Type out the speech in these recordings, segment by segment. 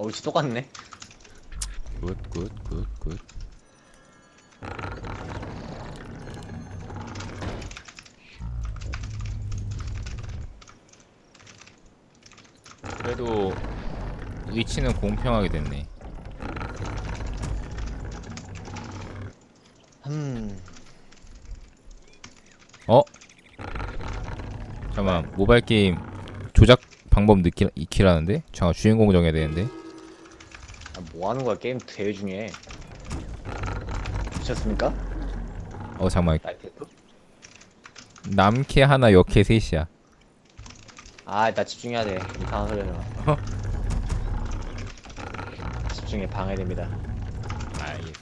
어, 위치 똑같네. 굿굿굿굿 그래도 위치는 공평하게 됐네 음, 어? 잠깐만 모바일 게임 조작 방법 느끼, 익히라는데? 잠깐 주인공 정해야 되는데 아, 뭐 하는 거야, 게임 대회 중에. 미쳤습니까? 어 잠깐만 나이테크? 남캐 하나 여캐 셋이야 아, 나 집중해야 돼. 이상한 소리 하지 마. 집중에 방해됩니다. 알겠습니다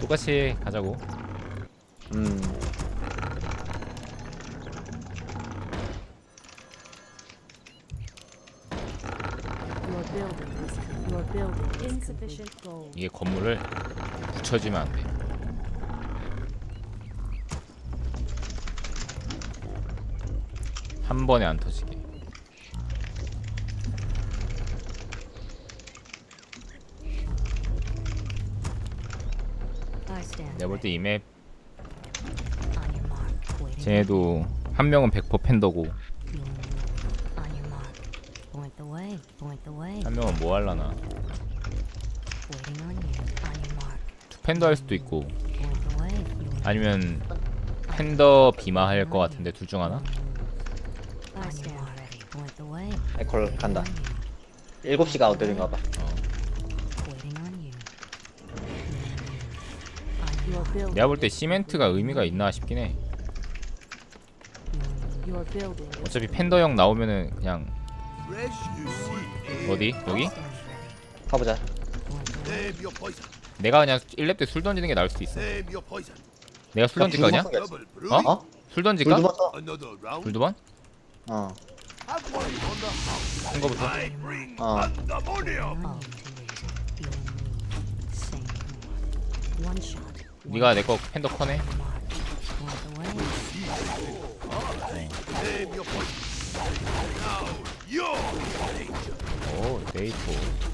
똑같이 가자고 음, buildings. Your building. 이게 건물을 붙여지면 안 돼 한 번에 안 터지게. 내가 볼 때 이맵 On your mark. Waiting. 쟤네도 한 명은 100% 팬더고. 한 명은 뭐 할라나 Waiting on you. On your mark. 투 팬더 할 수도 있고 아니면 팬더 비마 할 것 같은데 둘 중 하나? 아이콜 간다. On you. 7시가 아웃되는가 봐. 내가 볼 때 시멘트가 의미가 있나 싶긴 해 어차피 팬더형 나오면은 그냥. 어디? 여기? 가보자. 내가 그냥 1렙 때 술 던지는 게 나을 수도 있어 Name your poison. 내가 술 그냥? Double brewing. 어? 술 던질까? 불도 봤어? Round. 불두 번? 어. 큰 거부터 어. 네가 내거 팬더 커네 the way.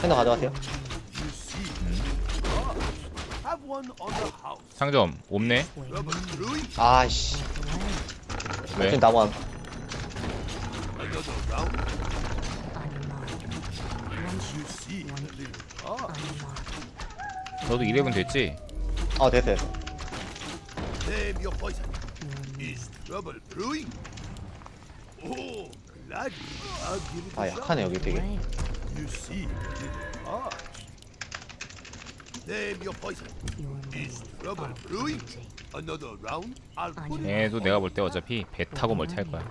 팬더 가져가세요. Ah. 상점 없네? Way. 왜? 지금. Ah, mark. 너도 2렙은 됐지? 어, 됐어, 됐어. Oh, 아. 약하네, 여기 되게. You see a little heart. Name your poison. Is trouble brewing? Another round. I'll put it. 얘도 내가 볼 때 어차피 배 타고 멀티 할 거야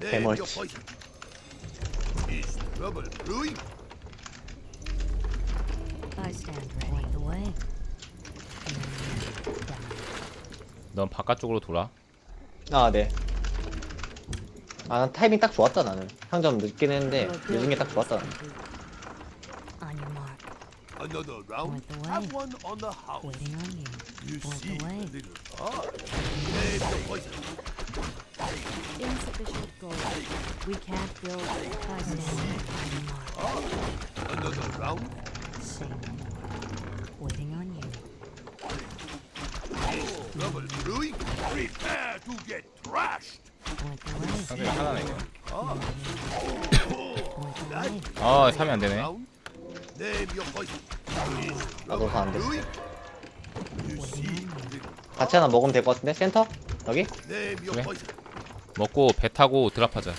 Name your Demolish. poison. Is trouble brewing? I stand ready. Point the way. 넌 바깥쪽으로 돌아 아, 네. 아, 난 타이밍 딱 좋았다, 나는. 상점 늦긴 했는데, 늦은 게 딱 좋았다. is complete. On your mark. Another round. Point the way. Have one on the house. Waiting on you. You Point see the a way. little heart. Name your poison. Insufficient gold. We can't build. I stand ready. On your mark. Another round. Same. Waiting on you. Trouble brewing? Prepare to get trashed. 상점이 하나네 이거. 아 3이 안 되네 나도 a little 같이 하나 먹으면 될 것 같은데? 센터? 여기? 먹고 배 타고 드랍하자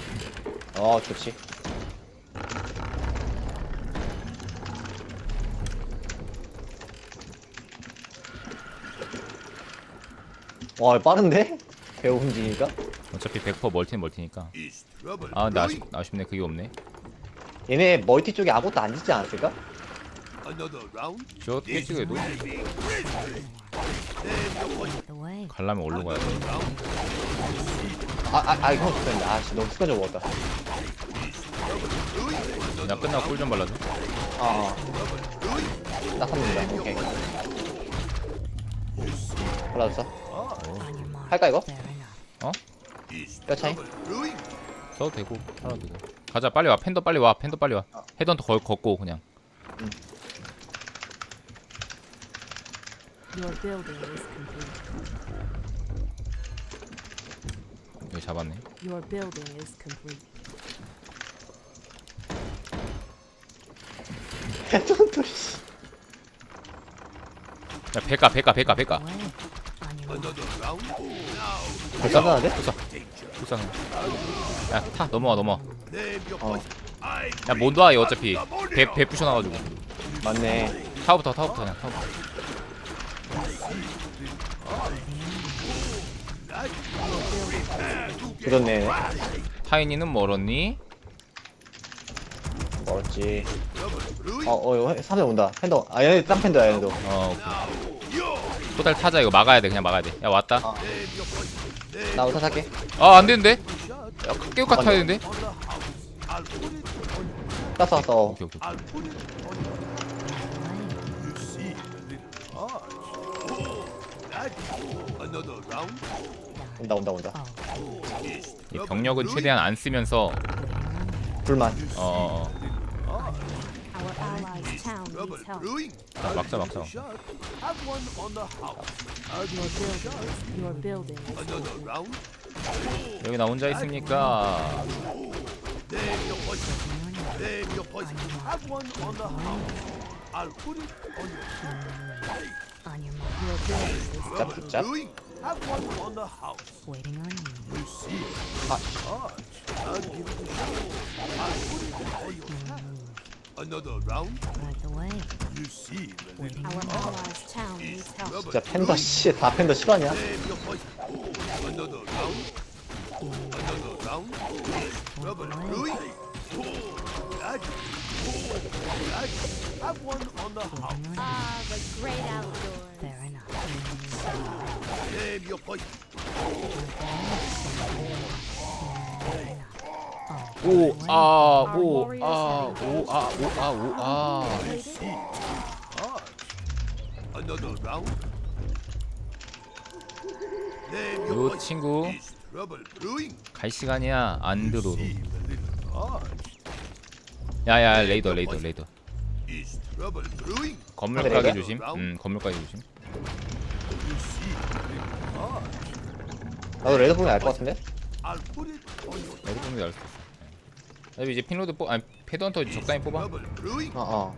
어, 좋지. 와, 빠른데? 배우 움직이니까? 어차피 100% 멀티는 멀티니까 아 근데? 아쉽, 아쉽네 그게 없네 얘네 멀티 쪽에 아무것도 안 짓지 않았을까? 저. The way. 가려면 올로 가야 돼 Round. 아, 아, 아, 형 죽었네. 아, 씨, 너무 습관적으로 먹었다. 나 끝나고 꿀 좀 발라줘 어, 어. 딱 합니다. 오케이. your mark. 할까 이거? Is 뼈 차이? 써도 되고 살아도 되고 가자 빨리 와 팬더 빨리 와 팬더 빨리 와 헤드헌터 걸 걷고 그냥 Your building is complete. 여기 잡았네 Your building is complete. 헤드헌터 씨. 야 백가 백가 백가 백가. On your mark. 불쌍하네? danger. 불쌍해 야타 넘어와 넘어와 어. 야 몬도아 얘 어차피. 배, 배 부셔놔가지고 맞네. 타워부터 타워부터 그냥 타워부터 조졌네. 타이니는 멀었니? 멀었지. Brewing? 어, 어, 이거 3대 온다. 팬더. 아, 얘네 딴 팬더야, 얘네도. 어 오케이 토탈 타자 이거 막아야 돼 그냥 막아야 돼야 왔다 아. 나 우타 살게. 아 안되는데? shot 야 깨우카 타야 되는데? 땄어, 땄어. 어. 오케이 오케이. Oh, 온다, 온다, 온다. Oh, 이 병력은? 최대한 안 쓰면서. 불만. 어, 어, Our allies' town Trouble needs help. brewing? 자, 막자 막자 여기 나 혼자 있습니까? Name your poison. Name your poison. Have one on the house. I'll put it on you. on your mark. Your building is 짭, Trouble 짭. brewing? Have one on the house. waiting on you. You see 아, Another round. Right the way. You see little Our allies' town needs help. 진짜 팬더 씨, 다 팬더 실화냐? Name your poison. Another round. Another round. Trouble brewing. That. That. Have one on the house. Ah, the great outdoors. Fair enough. Name your poison. 오, 아, 오, 아, 오, 아, 오, 아, 오, 아. See arch. Another round. Name your 요 poison. 친구 Is trouble brewing? 갈 시간이야 안드로로. Little. 야야 레이더 레이더 레이더. Is trouble brewing? 건물 레이더? 가게 조심. 음 건물 가게 조심. You little. 나도 레드 보면 알 것 같은데? I'll put it on your 레이더 보면 알수 있어. 어차피 이제 핀로드 뽑, 아니 패드헌터 적당히 뽑아. trouble brewing. 어, 어.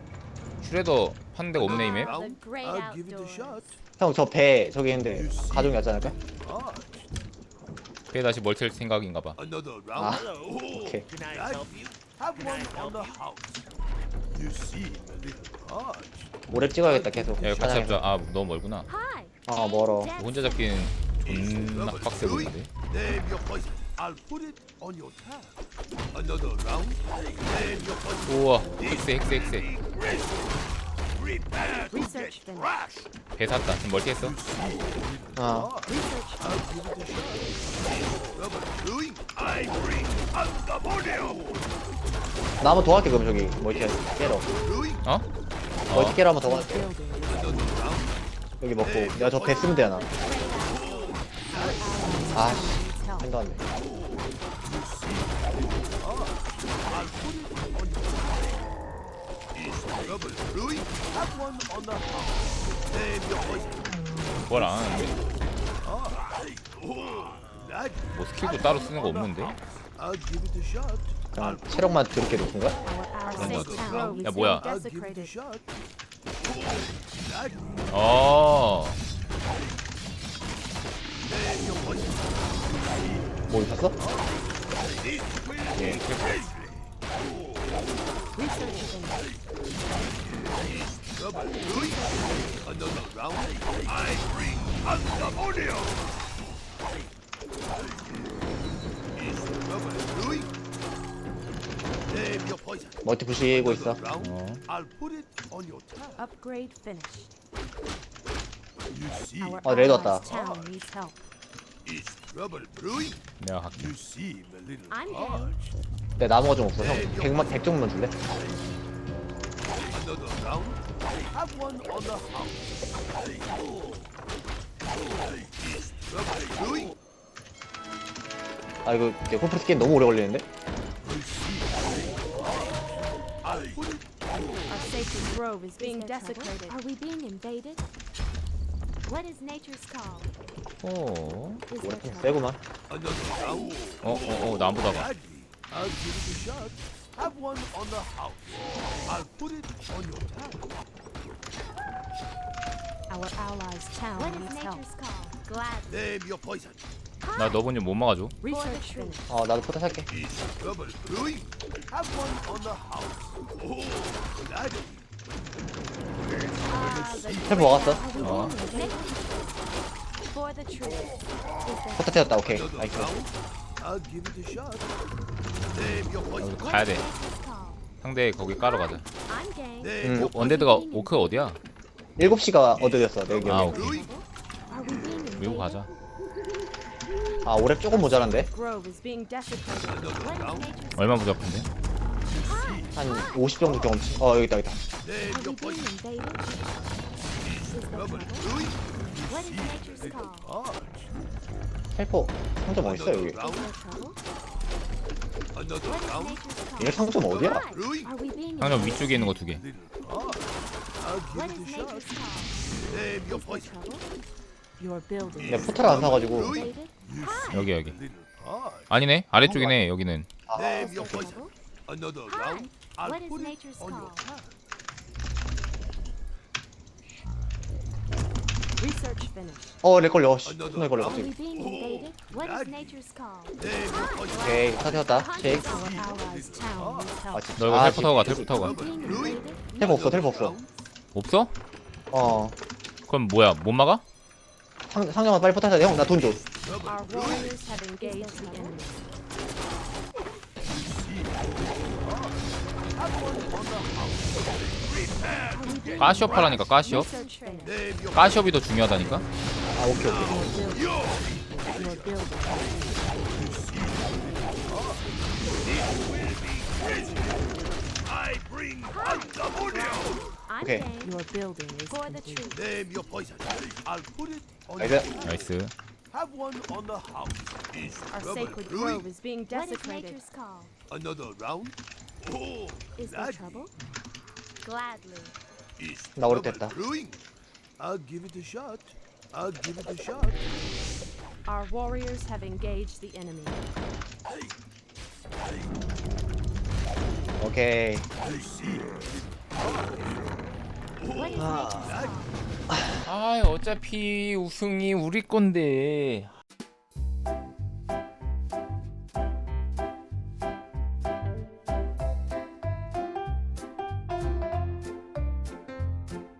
슈레더 파는 데가 없네 이맵. Ah, the great I'll give it a shot. outdoors. 형, 저 배, 저기 있는데, 가족이 왔지 않을까? 그게 다시 멀티할 생각인가봐. 아. 오케이. Can I help you? 오랩 찍어야겠다, 계속. 야 이거 같이 잡자. 아 너무 멀구나. Hi. 어, 멀어. 혼자 잡기는 존나 빡세 보이는데. I'll put it on your tab. Another round. Name your poison. 우와 헥스 헥스 헥스. Prepare to Research crashed. 배 샀다. 지금 멀티했어. 어. Research. I'll give it a shot. Trouble brewing. I bring pandemonium. 나 한번 더 할게, 그럼 저기. 멀티 깨러. 어? 멀티 어. 깨러 한번 더 할게. Building is Another round. 여기 먹고. 내가 저 배 쓰면 되나? 아, 씨. Needs help. 팬더 왔네. I'll put it on your tab. Is trouble brewing? Have one on the house. Name your poison. 뭘안 하는데? Oh, that. 뭐 스킬도 따로 쓰는 거 없는데? 그냥 체력만 드럽게 높은 거야? 야, 뭐야? 어. 뭐? This will 예. 멀티 부시고 있어. 어. I'll put it on your tab. Upgrade finished. You see, Our 어, allies' 왔다. town needs help. trouble brewing. 내가 갈게 You seem a little I'm down. parched. 내 나무가 좀 없어 형 100만 100 정도만 줄래? Another round? I have one on the house. Hey, oh. Hey, is trouble brewing? 아 이거 이제 홈프레스 게임 너무 오래 걸리는데? You seem a little parched. I Our sacred grove is being desecrated. Are we being invaded? What is nature's call? 어, 오래? 세구만 another round. 어, 어, 어, 나 안 보다가. Our allies' town What is needs help. nature's call? Gladly. Name your poison. 나 너번 못 막아줘. Research finished. 어 나도 포탑 살게 Is trouble brewing? Have one on the house. Oh, gladly. Ah, the 템 먹었어? 어. 포탑 태웠다 오케이 나이스. 여기 가야 돼. 상대 거기 까러 가자. 음. 원데드가 오크 어디야? 7시가 어드였어 내 아, 기억에 오케이. 밀고 가자. 아 오랩 조금 모자란데? Grove is being desecrated. 얼마 부족한데? 한 50 정도 경험치 어 여기 있다 여기 있다 Name Are your we being poison. invaded? Is there Trouble trouble? brewing. What is nature's call? Arch. 텔포 상점 어딨어 여기 What is nature's call? 이게 상점 어디야? Brewing. Are we being 상점 invaded? 위쪽에 있는 거 두 개. Little arch. I'll What give is it a shot. nature's call? Name your Is there poison. trouble? Your building. 내가 포탈을 안 사가지고 Invaded? 여기 여기. 아니네. 아래쪽이네. 여기는. Trouble? Hi. What is nature's call? Research finished. 어 렉 걸려 씨 존나 걸려 Are we 갑자기 being invaded? What is Daddy. nature's call? Name your poison. 오케이 Our allies' town needs 아 help. 이거 아, 텔포 타고 가. 텔포 타고 가. Being Brewing. invaded? 텔포 없어 텔포 없어. 없어? 어 그럼 뭐야? 못 막아? 상, 상점아 빨리 포탈 사야 돼 형 나 돈줘 Trouble Our brewing. warriors have engaged the enemy. 가시업 하라니까 가시업. 가시업이 더 중요하다니까. 아 오케이 오케이 on 나이스 나이스. Have one on the house. Is Our trouble sacred brewing. grove is being What is desecrated. nature's call? Another round. Oh, Is there gladly. trouble? Gladly. Is 나 trouble 오래됐다. brewing. I'll give it a shot. I'll give it a shot. Our warriors have engaged the enemy. 오케이 What is 아 call? 아, 어차피 우승이 우리 건데.